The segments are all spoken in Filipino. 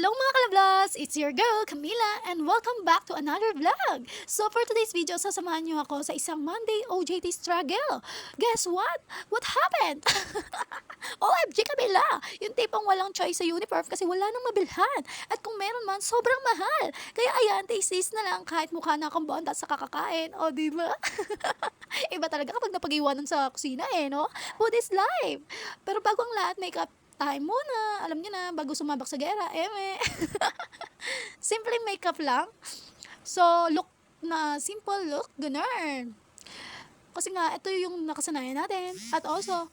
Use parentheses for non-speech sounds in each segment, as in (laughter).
Hello mga kalablas! It's your girl, Camila, and welcome back to another vlog. So for today's video, sasamahan niyo ako sa isang Monday OJT struggle. Guess what? What happened? (laughs) OMG Camila! Yung tipong walang choice sa uniform kasi wala nang mabilhan. At kung meron man, sobrang mahal. Kaya ayan, taste na lang kahit mukha na akong bonda sa kakakain. O, di ba? (laughs) Iba talaga kapag napag-iwanan sa kusina eh, no? Food is life. Pero bago ang lahat, makeup time muna. Alam niyo na, bago sumabak sa gera, eme. (laughs) Simple makeup lang. So, look na simple look, ganun. Kasi nga, ito yung nakasanayan natin. At also,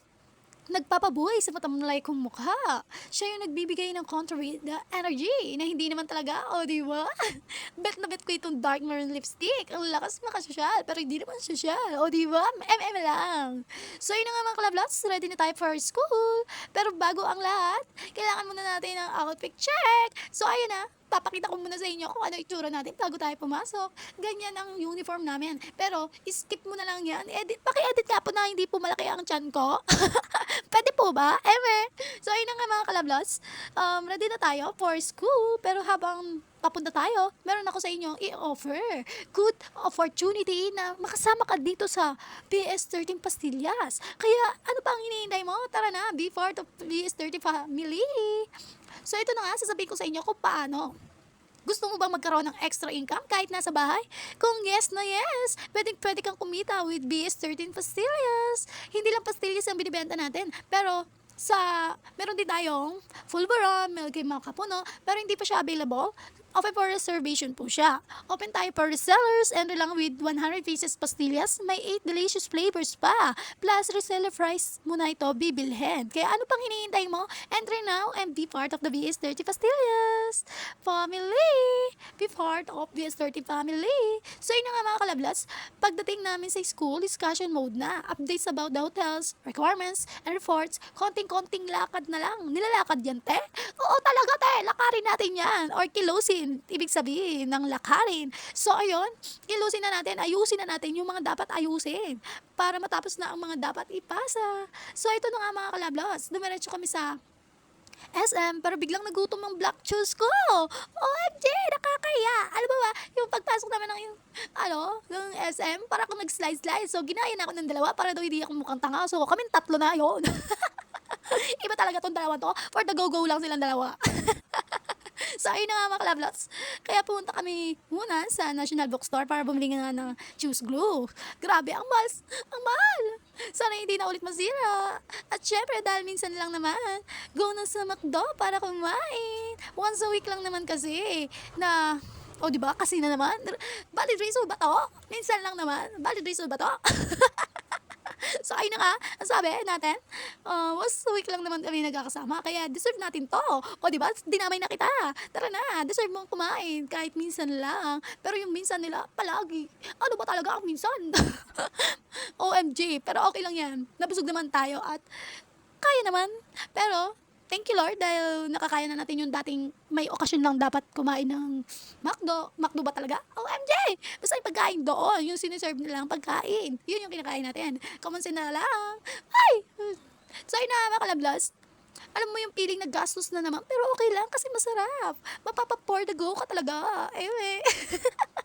nagpapabuhay sa matamlay kong mukha. Siya yung nagbibigay ng contrary the energy na hindi naman talaga, o di ba? (laughs) bet na bet ko itong dark maroon lipstick. Ang lakas makasosyal, pero hindi naman sosyal, o di ba? MM lang. So yun na nga mga kalablots, ready na tayo for school. Pero bago ang lahat, kailangan muna natin ng outfit check. So ayun na, papakita ko muna sa inyo kung ano itsura natin bago tayo pumasok. Ganyan ang uniform namin. Pero, skip mo na lang yan. Edit, paki-edit nga po na hindi po malaki ang chan ko. (laughs) Pwede po ba? Ever. So, ayun na nga mga kalablos. Um, ready na tayo for school. Pero habang papunta tayo, meron ako sa inyo i-offer. Good opportunity na makasama ka dito sa PS13 Pastillas. Kaya, ano pa ang hinihintay mo? Tara na, be part of PS13 family. So, ito na nga, sasabihin ko sa inyo kung paano. Gusto mo bang magkaroon ng extra income kahit nasa bahay? Kung yes na yes, pwedeng pwede kang kumita with BS13 Pastillas. Hindi lang pastillas ang binibenta natin, pero sa meron din tayong full baron, milky mga kapuno, pero hindi pa siya available. Open for reservation po siya. Open tayo for resellers and lang with 100 pieces pastillas, may 8 delicious flavors pa. Plus, reseller price mo na ito bibilhin. Kaya ano pang hinihintay mo? Enter now and be part of the BS30 Pastillas family. Be part of BS30 family. So, yun na nga mga kalablas. Pagdating namin sa school, discussion mode na. Updates about the hotels, requirements, and reports. Konting-konting lakad na lang. Nilalakad yan, te? Oo talaga, te. Lakarin natin yan. Or kilosin. Ibig sabihin ng lakarin. So, ayun. Kilosin na natin. Ayusin na natin yung mga dapat ayusin. Para matapos na ang mga dapat ipasa. So, ito na nga mga kalablas. Dumiretso kami sa SM, pero biglang nagutom ang black shoes ko. OMG, nakakaya. Alam mo ba, yung pagpasok namin ng, ano, ng SM, para akong nag-slide-slide. So, ginaya na ako ng dalawa para daw hindi ako mukhang tanga. So, kami tatlo na yon (laughs) Iba talaga tong dalawa to. For the go-go lang silang dalawa. (laughs) ayun na nga mga kalablots. Kaya pumunta kami muna sa National Bookstore para bumili nga ng juice glue. Grabe, ang mahal. Ang mahal. Sana hindi na ulit masira. At syempre, dahil minsan lang naman, go na sa McDo para kumain. Once a week lang naman kasi na o, di ba? Kasi na naman. Valid reason ba to? Minsan lang naman. Valid reason ba to? (laughs) (laughs) so, ayun na nga. Ang sabi natin, uh, a week lang naman kami nagkakasama. Kaya deserve natin to. O, di ba? Dinamay na kita. Tara na. Deserve mong kumain. Kahit minsan lang. Pero yung minsan nila, palagi. Ano ba talaga ang minsan? (laughs) OMG. Pero okay lang yan. Nabusog naman tayo at kaya naman. Pero, thank you Lord dahil nakakaya na natin yung dating may okasyon lang dapat kumain ng McDo. McDo ba talaga? OMG! Basta yung pagkain doon, yung siniserve nilang pagkain. Yun yung kinakain natin. Common sense na lang. Ay! So, yun na mga kalablas. Alam mo yung feeling na gastos na naman, pero okay lang kasi masarap. Mapapa-pour the go ka talaga. Eh, (laughs)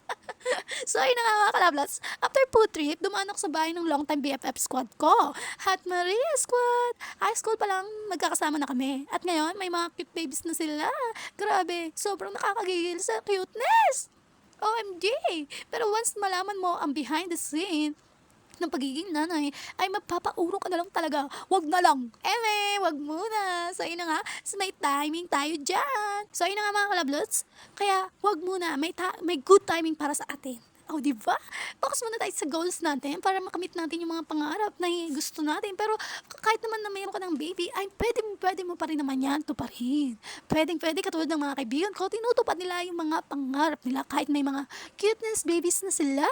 So, ayun nga mga kalablas. After food trip, dumaan ako sa bahay ng long time BFF squad ko. Hat Maria Squad. High school pa lang, magkakasama na kami. At ngayon, may mga cute babies na sila. Grabe, sobrang nakakagigil sa cuteness. OMG! Pero once malaman mo ang behind the scene, ng pagiging nanay ay mapapaurong ka na lang talaga. Wag na lang. Eme, wag muna. So, yun na nga. So, may timing tayo dyan. So, yun na nga mga kalablots. Kaya, wag muna. May, ta- may good timing para sa atin. Oh, di ba? Focus muna tayo sa goals natin para makamit natin yung mga pangarap na gusto natin. Pero kahit naman na mayroon ka ng baby, ay pwede, pwede mo pa rin naman yan tuparin. Pwedeng pwede katulad ng mga kaibigan ko, tinutupad nila yung mga pangarap nila kahit may mga cuteness babies na sila.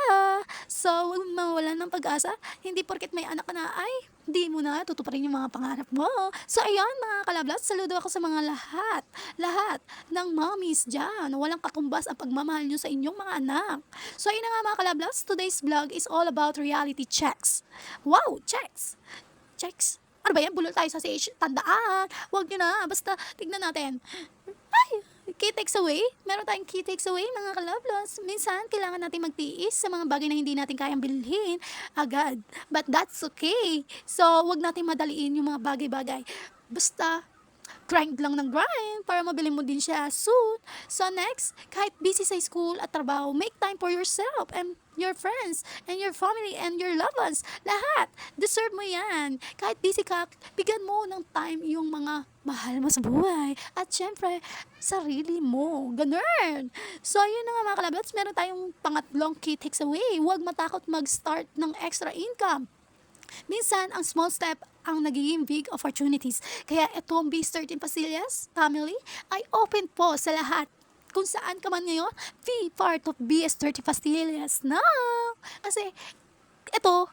So, huwag mawalan ng pag-asa. Hindi porket may anak ka na, ay, hindi mo na tutuparin yung mga pangarap mo. So, ayan mga kalablas, saludo ako sa mga lahat, lahat ng mommies dyan. Walang katumbas ang pagmamahal nyo sa inyong mga anak. So, ayun nga mga kalablas, today's vlog is all about reality checks. Wow, checks! Checks? Ano ba yan? Bulol tayo sa stage. Tandaan. Huwag nyo na. Basta, tignan natin. Ay, key takes away. Meron tayong key takes away, mga kalablos. Minsan, kailangan natin magtiis sa mga bagay na hindi natin kayang bilhin agad. But that's okay. So, wag natin madaliin yung mga bagay-bagay. Basta, grind lang ng grind para mabili mo din siya soon. So next, kahit busy sa school at trabaho, make time for yourself and your friends and your family and your loved ones. Lahat. Deserve mo yan. Kahit busy ka, bigyan mo ng time yung mga mahal mo sa buhay. At syempre, sarili mo. Ganun. So, yun na nga mga kalabats. Meron tayong pangatlong key takes away. Huwag matakot mag-start ng extra income. Minsan, ang small step ang nagiging big opportunities. Kaya itong B13 Pasillas family ay open po sa lahat. Kung saan ka man ngayon, be part of BS30 Pastillas now. Kasi, ito,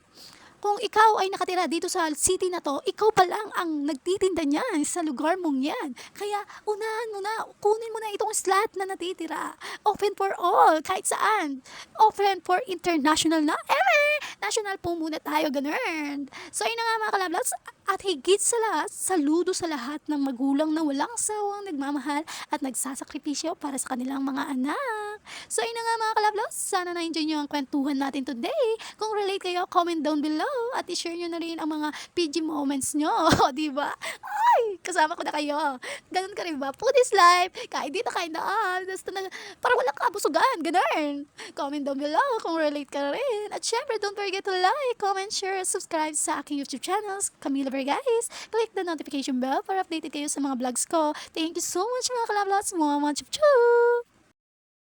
kung ikaw ay nakatira dito sa city na to, ikaw pa lang ang nagtitinda niyan sa lugar mong yan. Kaya, unahan mo na, kunin mo na itong slot na natitira. Open for all, kahit saan. Open for international na. Eh, national po muna tayo, ganun. So, ayun na nga mga kalablags. At higit sa lahat, saludo sa lahat ng magulang na walang sawang nagmamahal at nagsasakripisyo para sa kanilang mga anak. So, ayun na nga mga kalablags. Sana na-enjoy nyo ang kwentuhan natin today. Kung relate kayo, comment down below at i-share nyo na rin ang mga PG moments nyo. (laughs) Di ba? Ay, kasama ko na kayo. Ganun ka rin ba? Put this life. Kahit dito, kahit daan. Basta na, para walang kabusugan. Ganun. Comment down below kung relate ka rin. At syempre, don't forget to like, comment, share, subscribe sa aking YouTube channels, Camila guys. Click the notification bell para updated kayo sa mga vlogs ko. Thank you so much mga kalablas. Mwah, mwah, chup, chup.